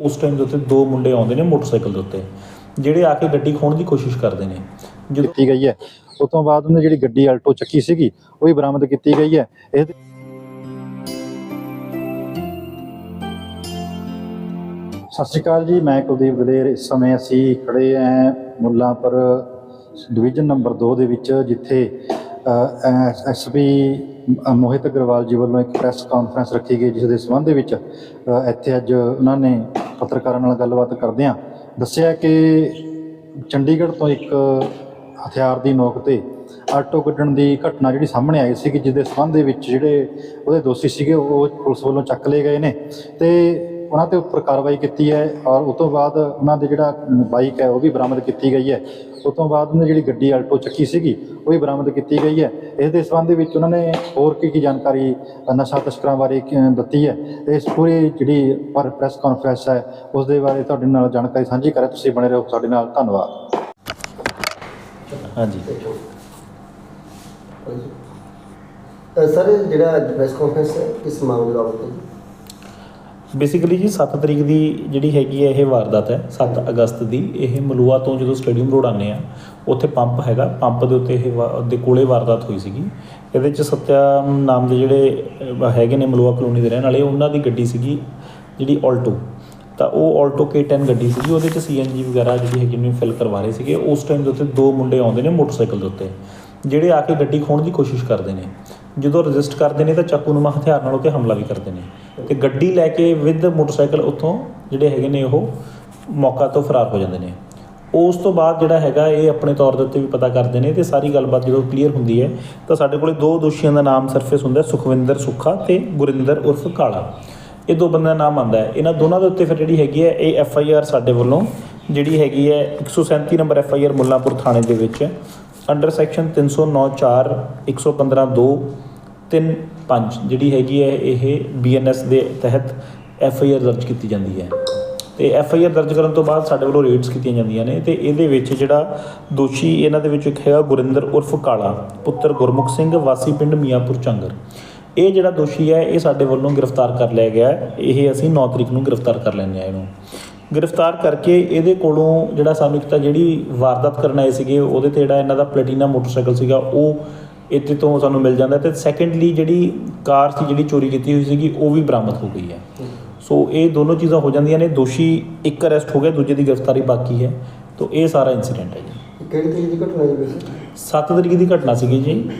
ਉਸ ਟਾਈਮ ਦੇ ਉੱਤੇ ਦੋ ਮੁੰਡੇ ਆਉਂਦੇ ਨੇ ਮੋਟਰਸਾਈਕਲ ਦੇ ਉੱਤੇ, ਜਿਹੜੇ ਆ ਕੇ ਗੱਡੀ ਖੋਣ ਦੀ ਕੋਸ਼ਿਸ਼ ਕਰਦੇ ਨੇ। ਜਦੋਂ ਕੀਤੀ ਗਈ ਹੈ। ਉਸ ਤੋਂ ਬਾਅਦ ਉਹਨੇ ਜਿਹੜੀ ਗੱਡੀ ਆਲਟੋ ਚੱਕੀ ਸੀਗੀ, ਉਹ ਵੀ ਬਰਾਮਦ ਕੀਤੀ ਗਈ ਹੈ। ਇਹ ਸਤਿ ਸ਼੍ਰੀ ਅਕਾਲ ਜੀ, ਮੈਂ ਕੁਲਦੀਪ ਦਲੇਰ ਇਸ ਸਮੇਂ ਅਸੀਂ ਖੜੇ ਹਾਂ ਮੁੱਲਾਂਪੁਰ ਡਿਵੀਜ਼ਨ ਨੰਬਰ 2 ਦੇ ਵਿੱਚ, ਜਿੱਥੇ ਐਸਪੀ ਮੋਹਿਤ ਅਗਰਵਾਲ ਜੀ ਵੱਲੋਂ ਇੱਕ ਪ੍ਰੈਸ ਕਾਨਫਰੰਸ ਰੱਖੀ ਗਈ, ਜਿਸ ਦੇ ਸੰਬੰਧ ਦੇ ਵਿੱਚ ਇੱਥੇ ਅੱਜ ਉਹਨਾਂ ਨੇ ਪੱਤਰਕਾਰਾਂ ਨਾਲ ਗੱਲਬਾਤ ਕਰਦਿਆਂ ਦੱਸਿਆ ਕਿ ਚੰਡੀਗੜ੍ਹ ਤੋਂ ਇੱਕ ਹਥਿਆਰ ਦੀ ਨੋਕ ਤੇ ਆਟੋ ਕੱਢਣ ਦੀ ਘਟਨਾ ਜਿਹੜੀ ਸਾਹਮਣੇ ਆਈ ਸੀ ਕਿ ਜਿਸ ਦੇ ਸੰਬੰਧ ਦੇ ਵਿੱਚ ਜਿਹੜੇ ਉਹਦੇ ਦੋਸ਼ੀ ਸੀਗੇ, ਉਹ ਪੁਲਿਸ ਵੱਲੋਂ ਚੱਕ ਲਏ ਗਏ ਨੇ। ਤੇ ਉਹਨਾਂ ਤੇ ਉੱਪਰ ਕਾਰਵਾਈ ਕੀਤੀ ਹੈ ਔਰ ਉਸ ਤੋਂ ਬਾਅਦ ਉਹਨਾਂ ਦੇ ਜਿਹੜਾ ਬਾਈਕ ਹੈ ਉਹ ਵੀ ਬਰਾਮਦ ਕੀਤੀ ਗਈ ਹੈ। ਉਸ ਤੋਂ ਬਾਅਦ ਉਹਨੇ ਜਿਹੜੀ ਗੱਡੀ ਆਲਟੋ ਚੱਕੀ ਸੀਗੀ ਉਹ ਵੀ ਬਰਾਮਦ ਕੀਤੀ ਗਈ ਹੈ। ਇਸ ਦੇ ਸੰਬੰਧ ਦੇ ਵਿੱਚ ਉਹਨਾਂ ਨੇ ਹੋਰ ਕੀ ਕੀ ਜਾਣਕਾਰੀ ਨਸ਼ਾ ਤਸਕਰਾਂ ਬਾਰੇ ਦਿੱਤੀ ਹੈ। ਇਸ ਪੂਰੀ ਜਿਹੜੀ ਪਰ ਪ੍ਰੈਸ ਕਾਨਫਰੰਸ ਹੈ ਉਸ ਦੇ ਬਾਰੇ ਤੁਹਾਡੇ ਨਾਲ ਜਾਣਕਾਰੀ ਸਾਂਝੀ ਕਰਾਂ। ਤੁਸੀਂ ਬਣੇ ਰਹੋ ਸਾਡੇ ਨਾਲ। ਧੰਨਵਾਦ। ਹਾਂਜੀ। ਸਰ ਜਿਹੜਾ ਅੱਜ ਪ੍ਰੈਸ ਕਾਨਫਰੰਸ ਹੈ ਕਿਸ ਮਾਮਲੇ ਬਾਬਤ ਹੈ ਜੀ? ਬੇਸਿਕਲੀ ਜੀ 7 ਤਰੀਕ ਦੀ ਜਿਹੜੀ ਹੈਗੀ ਹੈ ਇਹ ਵਾਰਦਾਤ ਹੈ 7 ਅਗਸਤ ਦੀ। ਇਹ ਮਲੂਆ ਤੋਂ ਜਦੋਂ ਸਟੇਡੀਅਮ ਰੋਡ ਆਉਂਦੇ ਆ ਉੱਥੇ ਪੰਪ ਹੈਗਾ। ਪੰਪ ਦੇ ਉੱਤੇ ਇਹ ਵਾ- ਦੇ ਕੋਲੇ ਵਾਰਦਾਤ ਹੋਈ ਸੀਗੀ। ਇਹਦੇ ਚ ਸਤਿਆ ਨਾਮ ਦੇ ਜਿਹੜੇ ਹੈਗੇ ਨੇ ਮਲੂਆ ਕਲੋਨੀ ਦੇ ਰਹਿਣ ਵਾਲੇ, ਉਹਨਾਂ ਦੀ ਗੱਡੀ ਸੀਗੀ ਜਿਹੜੀ ਆਲਟੋ ਤਾਂ ਉਹ ਆਲਟੋ K10 ਗੱਡੀ ਸੀਗੀ। ਉਹਦੇ ਚ ਸੀਐਨਜੀ ਵਗੈਰਾ ਜਿਹੜੀ ਹੈਗੀ ਨੂੰ ਫਿਲ ਕਰਵਾ ਰਹੇ ਸੀਗੇ। ਉਸ ਟਾਈਮ ਦੇ ਉੱਤੇ ਦੋ ਮੁੰਡੇ ਆਉਂਦੇ ਨੇ ਮੋਟਰਸਾਈਕਲ ਦੇ ਉੱਤੇ, ਜਿਹੜੇ ਆ ਕੇ ਗੱਡੀ ਖੋਣ ਦੀ ਕੋਸ਼ਿਸ਼ ਕਰਦੇ ਨੇ। ਜਦੋਂ ਰਜਿਸਟ ਕਰਦੇ ਨੇ ਤਾਂ ਚਾਕੂ ਚਾਕੂਨੁਮਾ ਹਥਿਆਰ ਨਾਲ ਉੱਤੇ ਹਮਲਾ ਵੀ ਕਰਦੇ ਨੇ। ਤੇ ਗੱਡੀ ਲੈ ਕੇ ਵਿਦ ਮੋਟਰਸਾਈਕਲ ਉੱਥੋਂ ਜਿਹੜੇ ਹੈਗੇ ਨੇ ਉਹ ਮੌਕਾ ਤੋਂ ਫਰਾਰ ਹੋ ਜਾਂਦੇ ਨੇ। ਉਸ ਤੋਂ ਬਾਅਦ ਜਿਹੜਾ ਹੈਗਾ ਇਹ ਆਪਣੇ ਤੌਰ ਦੇ ਉੱਤੇ ਵੀ ਪਤਾ ਕਰਦੇ ਨੇ ਤੇ ਸਾਰੀ ਗੱਲਬਾਤ ਜਦੋਂ ਕਲੀਅਰ ਹੁੰਦੀ ਹੈ ਤਾਂ ਸਾਡੇ ਕੋਲੇ ਦੋ ਦੋਸ਼ੀਆਂ ਦਾ ਨਾਮ ਸਰਫੇਸ ਹੁੰਦਾ ਸੁਖਵਿੰਦਰ ਸੁੱਖਾ ਤੇ ਗੁਰਿੰਦਰ ਉਰਫ ਕਾਲਾ। ਇਹ ਦੋ ਬੰਦਿਆਂ ਦਾ ਨਾਮ ਆਂਦਾ ਹੈ। ਇਹਨਾਂ ਦੋਨਾਂ ਦੇ ਉੱਤੇ ਫਿਰ ਜਿਹੜੀ ਹੈਗੀ ਹੈ ਇਹ ਐਫ ਆਈ ਆਰ ਸਾਡੇ ਵੱਲੋਂ ਜਿਹੜੀ ਹੈਗੀ ਹੈ 137 number F I R Mullanpur ਥਾਣੇ ਦੇ ਵਿੱਚ ਅੰਡਰ ਸੈਕਸ਼ਨ 309 4 115 2 3 5 ਜਿਹੜੀ ਹੈਗੀ ਹੈ ਇਹ ਬੀਐਨਐਸ ਦੇ ਤਹਿਤ ਐਫ ਆਈ ਆਰ ਦਰਜ ਕੀਤੀ ਜਾਂਦੀ ਹੈ। ਤੇ ਐਫ ਆਈ ਆਰ ਦਰਜ ਕਰਨ ਤੋਂ ਬਾਅਦ ਸਾਡੇ ਵੱਲੋਂ ਰੇਡਸ ਕੀਤੀਆਂ ਜਾਂਦੀਆਂ ਨੇ ਤੇ ਇਹਦੇ ਵਿੱਚ ਜਿਹੜਾ ਦੋਸ਼ੀ ਇਹਨਾਂ ਦੇ ਵਿੱਚ ਇੱਕ ਹੈਗਾ ਗੁਰਿੰਦਰ ਉਰਫ ਕਾਲਾ, ਪੁੱਤਰ ਗੁਰਮੁਖ ਸਿੰਘ, ਵਾਸੀ ਪਿੰਡ ਮੀਆਂਪੁਰ ਚੰਗਰ ਇਹ ਜਿਹੜਾ ਦੋਸ਼ੀ ਹੈ, ਇਹ ਸਾਡੇ ਵੱਲੋਂ ਗ੍ਰਿਫਤਾਰ ਕਰ ਲਿਆ ਗਿਆ ਇਹ ਅਸੀਂ 9 ਤਰੀਕ ਨੂੰ ਗ੍ਰਿਫਤਾਰ ਕਰ ਲੈਂਦੇ ਆ ਇਹਨੂੰ। ਗ੍ਰਿਫਤਾਰ ਕਰਕੇ ਇਹਦੇ ਕੋਲੋਂ ਜਿਹੜਾ ਸਾਨੂੰ ਇੱਕ ਤਾਂ ਜਿਹੜੀ ਵਾਰਦਾਤ ਕਰਨ ਆਏ ਸੀਗੇ, ਉਹਦੇ ਤੇ ਜਿਹੜਾ ਇਹਨਾਂ ਦਾ ਪਲੈਟੀਨਾ ਮੋਟਰਸਾਈਕਲ ਸੀਗਾ, ਉਹ ਇੱਥੇ ਤੋਂ ਸਾਨੂੰ ਮਿਲ ਜਾਂਦਾ ਤੇ ਸੈਕੰਡਲੀ ਜਿਹੜੀ ਕਾਰ ਸੀ ਜਿਹੜੀ ਚੋਰੀ ਕੀਤੀ ਹੋਈ ਸੀਗੀ ਉਹ ਵੀ ਬਰਾਮਦ ਹੋ ਗਈ ਹੈ। ਸੋ ਇਹ ਦੋਨੋਂ ਚੀਜ਼ਾਂ ਹੋ ਜਾਂਦੀਆਂ ਨੇ ਦੋਸ਼ੀ ਇੱਕ ਅਰੈਸਟ ਹੋ ਗਿਆ ਦੂਜੇ ਦੀ ਗ੍ਰਿਫਤਾਰੀ ਬਾਕੀ ਹੈ। ਤੋਂ ਇਹ ਸਾਰਾ ਇਨਸੀਡੈਂਟ ਹੈ ਜੀ। ਕਿਹੜੀ ਤਰੀਕ ਦੀ ਘਟਨਾ ਜੀ ਵੈਸੇ? 7 ਤਰੀਕ ਦੀ ਘਟਨਾ ਸੀਗੀ ਜੀ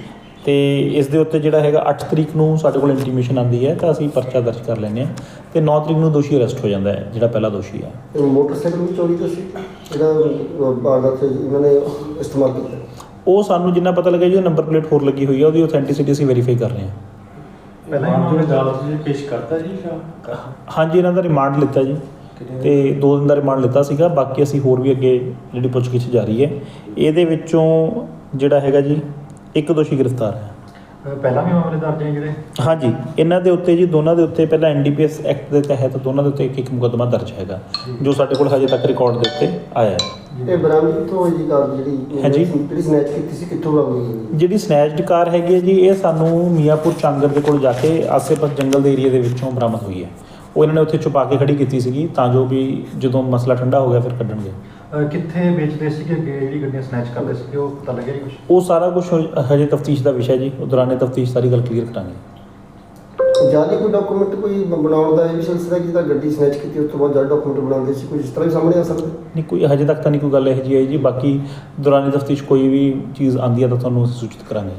ਤੇ ਇਸ ਦੇ ਉੱਤੇ ਜਿਹੜਾ ਹੈਗਾ 8 ਤਰੀਕ ਨੂੰ ਸਾਡੇ ਕੋਲ ਇੰਟੀਮੇਸ਼ਨ ਆਂਦੀ ਹੈ ਤਾਂ ਅਸੀਂ ਪਰਚਾ ਦਰਜ ਕਰ ਲੈਂਦੇ ਹਾਂ ਤੇ 9 ਤਰੀਕ ਨੂੰ ਦੋਸ਼ੀ ਅਰੈਸਟ ਹੋ ਜਾਂਦਾ ਹੈ ਜਿਹੜਾ ਪਹਿਲਾ ਦੋਸ਼ੀ ਹੈ। ਮੋਟਰਸਾਈਕਲ ਵੀ ਚੋਰੀ ਤੋਂ ਸੀ? ਜਿਹੜਾ ਅ, ਵਾਰਦਾਤ ਇਹਨਾਂ ਨੇ ਇਸਤੇਮਾਲ ਕੀਤਾ। ਉਹ ਸਾਨੂੰ ਜਿੰਨਾ ਪਤਾ ਲੱਗਿਆ ਜੀ ਉਹ ਨੰਬਰ ਪਲੇਟ ਹੋਰ ਲੱਗੀ ਹੋਈ ਹੈ ਉਹਦੀ ਆਥੈਂਟਿਸਿਟੀ ਅਸੀਂ ਵੈਰੀਫਾਈ ਕਰ ਰਹੇ ਹਾਂ। ਪਹਿਲਾਂ ਅਦਾਲਤ ਪੇਸ਼ ਕਰਤਾ ਜੀ ਹਾਂਜੀ ਇਹਨਾਂ ਦਾ ਰਿਮਾਂਡ ਲਿੱਤਾ ਜੀ। ਤੇ 2 ਦਿਨ ਦਾ ਰਿਮਾਂਡ ਲਿੱਤਾ ਸੀਗਾ ਬਾਕੀ ਅਸੀਂ ਹੋਰ ਵੀ ਅੱਗੇ ਜਿਹੜੀ ਪੁੱਛਗਿੱਛ ਜਾਰੀ ਹੈ। ਇਹਦੇ ਵਿੱਚੋਂ ਜਿਹੜਾ ਹੈਗਾ ਜੀ ਇੱਕ ਦੋਸ਼ੀ ਗ੍ਰਿਫਤਾਰ ਹੈ। ਪਹਿਲਾਂ ਵੀ ਮਾਮਲੇ ਦਰਜ ਨੇ ਜਿਹੜੇ? ਹਾਂਜੀ ਇਹਨਾਂ ਦੇ ਉੱਤੇ ਜੀ ਦੋਨਾਂ ਦੇ ਉੱਤੇ ਪਹਿਲਾਂ ਐਨਡੀਪੀਐਸ ਐਕਟ ਦੇ ਤਹਿਤ ਦੋਨਾਂ ਦੇ ਉੱਤੇ ਇੱਕ ਇੱਕ ਮੁਕੱਦਮਾ ਦਰਜ ਹੈਗਾ ਜੋ। ਸਾਡੇ ਕੋਲ ਹਜੇ ਤੱਕ ਰਿਕਾਰਡ ਦੇ ਉੱਤੇ ਆਇਆ ਹੈ। ਇਹ ਬਰਾਮਦ ਕਿੱਥੋਂ ਹੋਈ ਜੀ ਕਾਰ ਜਿਹੜੀ? ਹਾਂਜੀ। ਜਿਹੜੀ ਸਨੈਚ ਕੀਤੀ ਸੀ ਕਿੱਥੋਂ ਬਰਾਮਦ ਜਿਹੜੀ ਸਨੈਚਡ ਕਾਰ ਹੈਗੀ ਹੈ ਜੀ ਇਹ ਸਾਨੂੰ ਮੀਆਂਪੁਰ ਚਾਂਗਰ ਦੇ ਕੋਲ ਜਾ ਕੇ ਆਸੇ-ਪਾਸੇ ਜੰਗਲ ਦੇ ਏਰੀਆ ਦੇ ਵਿੱਚੋਂ ਬਰਾਮਦ ਹੋਈ ਹੈ। ਉਹ ਇਹਨਾਂ ਨੇ ਉੱਥੇ ਛੁਪਾ ਕੇ ਖੜੀ ਕੀਤੀ ਸੀਗੀ ਤਾਂ ਜੋ ਵੀ ਜਦੋਂ ਮਸਲਾ ਠੰਡਾ ਹੋ ਗਿਆ ਫਿਰ ਕੱਢਣਗੇ। ਕਿੱਥੇ ਵੇਚਦੇ ਸੀਗੇ ਅੱਗੇ ਜਿਹੜੀ ਗੱਡੀਆਂ ਸਨੈਚ ਕਰਦੇ ਸੀਗੇ ਉਹ ਪਤਾ ਲੱਗਿਆ ਜੀ ਕੁਝ ਉਹ ਸਾਰਾ ਕੁਝ ਹਜੇ ਤਫਤੀਸ਼ ਦਾ ਵਿਸ਼ਾ ਜੀ ਉਹ ਦੌਰਾਨੇ ਤਫਤੀਸ਼ ਸਾਰੀ ਗੱਲ ਕਲੀਅਰ ਕਰਾਂਗੇ। ਜਾਲੀ ਕੋਈ ਡਾਕੂਮੈਂਟ ਕੋਈ ਬਣਾਉਣ ਦਾ ਇਹ ਵੀ ਸਿਲਸਿਲਾ ਕਿ ਜਿੱਦਾਂ ਗੱਡੀ ਸਨੈਚ ਕੀਤੀ ਉਸ ਤੋਂ ਬਾਅਦ ਜਦ ਡਾਕੂਮੈਂਟ ਬਣਾਉਂਦੇ ਸੀ ਕੁਝ ਇਸ ਤਰ੍ਹਾਂ ਵੀ ਸਾਹਮਣੇ ਆ ਸਕਦਾ? ਨਹੀਂ ਕੋਈ ਹਜੇ ਤੱਕ ਤਾਂ ਨਹੀਂ ਕੋਈ ਗੱਲ ਇਹੋ ਜਿਹੀ ਆਈ ਜੀ ਬਾਕੀ ਦੌਰਾਨੇ ਤਫਤੀਸ਼ ਕੋਈ ਵੀ ਚੀਜ਼ ਆਂਦੀ ਹੈ ਤਾਂ ਤੁਹਾਨੂੰ ਅਸੀਂ ਸੂਚਿਤ ਕਰਾਂਗੇ।